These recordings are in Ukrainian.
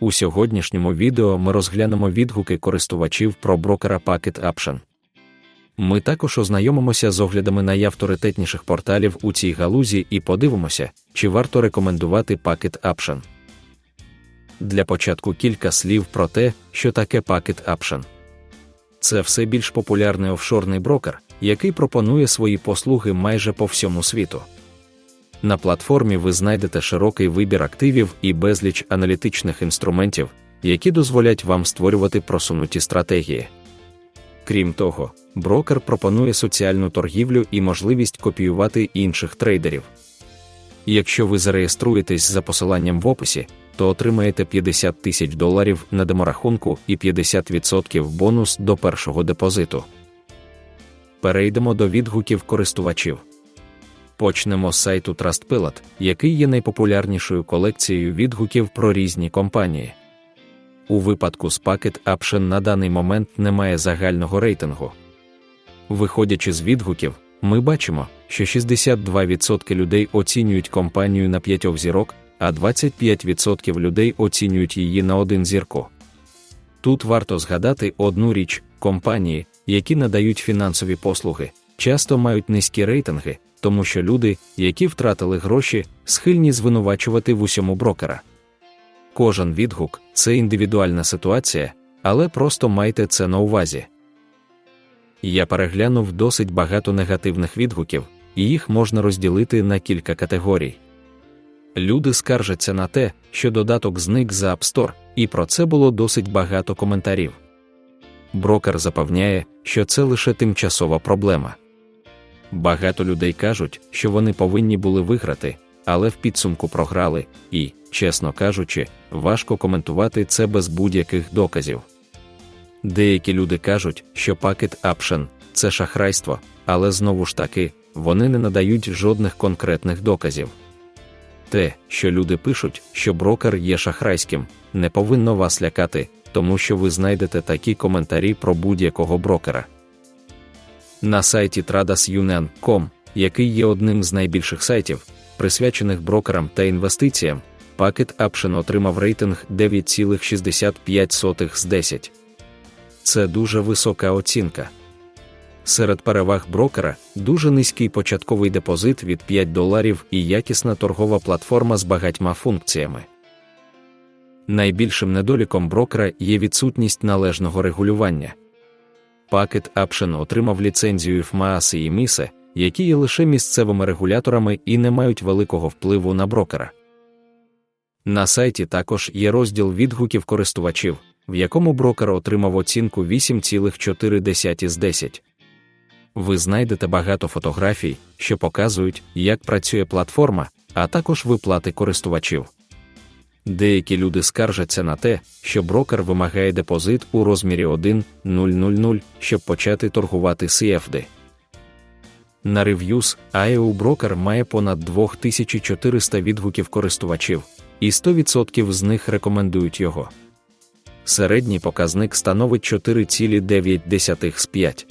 У сьогоднішньому відео ми розглянемо відгуки користувачів про брокера Packet Option. Ми також ознайомимося з оглядами найавторитетніших порталів у цій галузі і подивимося, чи варто рекомендувати Packet Option. Для початку кілька слів про те, що таке Packet Option. Це все більш популярний офшорний брокер, який пропонує свої послуги майже по всьому світу. На платформі ви знайдете широкий вибір активів і безліч аналітичних інструментів, які дозволять вам створювати просунуті стратегії. Крім того, брокер пропонує соціальну торгівлю і можливість копіювати інших трейдерів. Якщо ви зареєструєтесь за посиланням в описі, то отримаєте 50 тисяч доларів на деморахунку і 50% бонус до першого депозиту. Перейдемо до відгуків користувачів. Почнемо з сайту TrustPilot, який є найпопулярнішою колекцією відгуків про різні компанії. У випадку з Packet Option на даний момент немає загального рейтингу. Виходячи з відгуків, ми бачимо, що 62% людей оцінюють компанію на 5 зірок, а 25% людей оцінюють її на один зірку. Тут варто згадати одну річ: компанії, які надають фінансові послуги, часто мають низькі рейтинги, тому що люди, які втратили гроші, схильні звинувачувати в усьому брокера. Кожен відгук це індивідуальна ситуація, але просто майте це на увазі. Я переглянув досить багато негативних відгуків, і їх можна розділити на кілька категорій. Люди скаржаться на те, що додаток зник за App Store, і про це було досить багато коментарів. Брокер запевняє, що це лише тимчасова проблема. Багато людей кажуть, що вони повинні були виграти, але в підсумку програли, і, чесно кажучи, важко коментувати це без будь-яких доказів. Деякі люди кажуть, що Packet Option – це шахрайство, але знову ж таки, вони не надають жодних конкретних доказів. Те, що люди пишуть, що брокер є шахрайським, не повинно вас лякати, тому що ви знайдете такі коментарі про будь-якого брокера. На сайті tradasunion.com, який є одним з найбільших сайтів, присвячених брокерам та інвестиціям, Packet Option отримав рейтинг 9,65 з 10. Це дуже висока оцінка. Серед переваг брокера дуже низький початковий депозит від 5 доларів і якісна торгова платформа з багатьма функціями. Найбільшим недоліком брокера є відсутність належного регулювання. Packet Option отримав ліцензію FMAS і MISE, які є лише місцевими регуляторами і не мають великого впливу на брокера. На сайті також є розділ відгуків користувачів, в якому брокер отримав оцінку 8,4 з 10. Ви знайдете багато фотографій, що показують, як працює платформа, а також виплати користувачів. Деякі люди скаржаться на те, що брокер вимагає депозит у розмірі 1,000, щоб почати торгувати CFD. На Reviews IO брокер має понад 2400 відгуків користувачів, і 100% з них рекомендують його. Середній показник становить 4,9 з 5.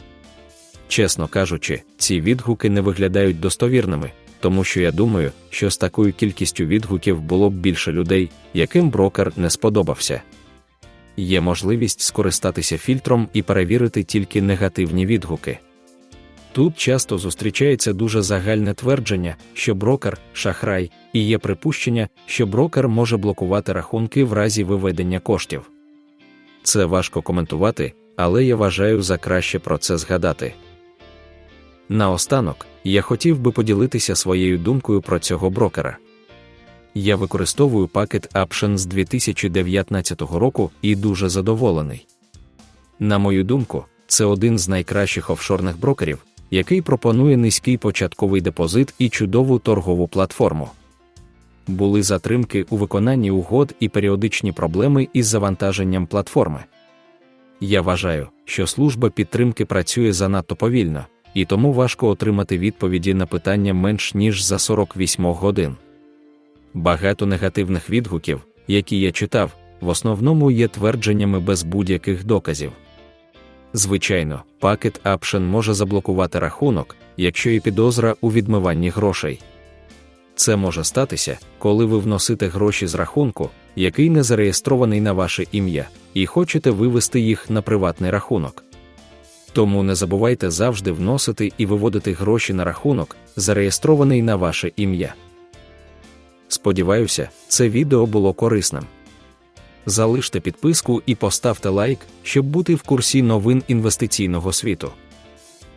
Чесно кажучи, ці відгуки не виглядають достовірними, тому що я думаю, що з такою кількістю відгуків було б більше людей, яким брокер не сподобався. Є можливість скористатися фільтром і перевірити тільки негативні відгуки. Тут часто зустрічається дуже загальне твердження, що брокер шахрай, і є припущення, що брокер може блокувати рахунки в разі виведення коштів. Це важко коментувати, але я вважаю за краще про це згадати. Наостанок, я хотів би поділитися своєю думкою про цього брокера. Я використовую пакет Option з 2019 року і дуже задоволений. На мою думку, це один з найкращих офшорних брокерів, який пропонує низький початковий депозит і чудову торгову платформу. Були затримки у виконанні угод і періодичні проблеми із завантаженням платформи. Я вважаю, що служба підтримки працює занадто повільно і тому важко отримати відповіді на питання менш ніж за 48 годин. Багато негативних відгуків, які я читав, в основному є твердженнями без будь-яких доказів. Звичайно, Packet Option може заблокувати рахунок, якщо є підозра у відмиванні грошей. Це може статися, коли ви вносите гроші з рахунку, який не зареєстрований на ваше ім'я, і хочете вивести їх на приватний рахунок. Тому не забувайте завжди вносити і виводити гроші на рахунок, зареєстрований на ваше ім'я. Сподіваюся, це відео було корисним. Залиште підписку і поставте лайк, щоб бути в курсі новин інвестиційного світу.